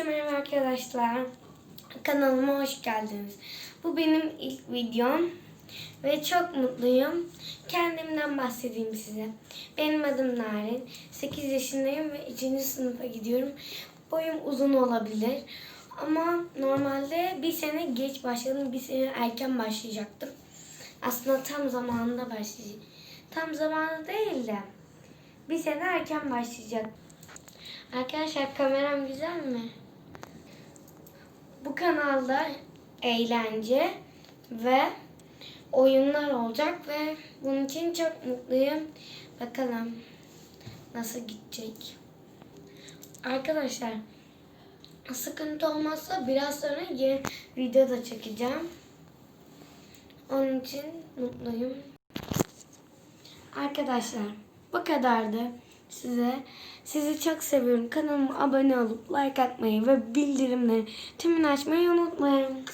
Herkese merhaba arkadaşlar. Kanalıma hoş geldiniz. Bu benim ilk videom ve çok mutluyum. Kendimden bahsedeyim size. Benim adım Narin. 8 yaşındayım ve 3. sınıfa gidiyorum. Boyum uzun olabilir. Ama normalde bir sene geç başladım, bir sene erken başlayacaktım. Aslında tam zamanında başlayacak. Tam zamanı değil de bir sene erken başlayacak. Arkadaşlar kameram güzel mi? Bu kanalda eğlence ve oyunlar olacak ve bunun için çok mutluyum. Bakalım nasıl gidecek. Arkadaşlar sıkıntı olmazsa biraz sonra yeni video da çekeceğim. Onun için mutluyum. Arkadaşlar bu kadardı size. Sizi çok seviyorum. Kanalıma abone olup like atmayı ve bildirimleri tümünü açmayı unutmayın.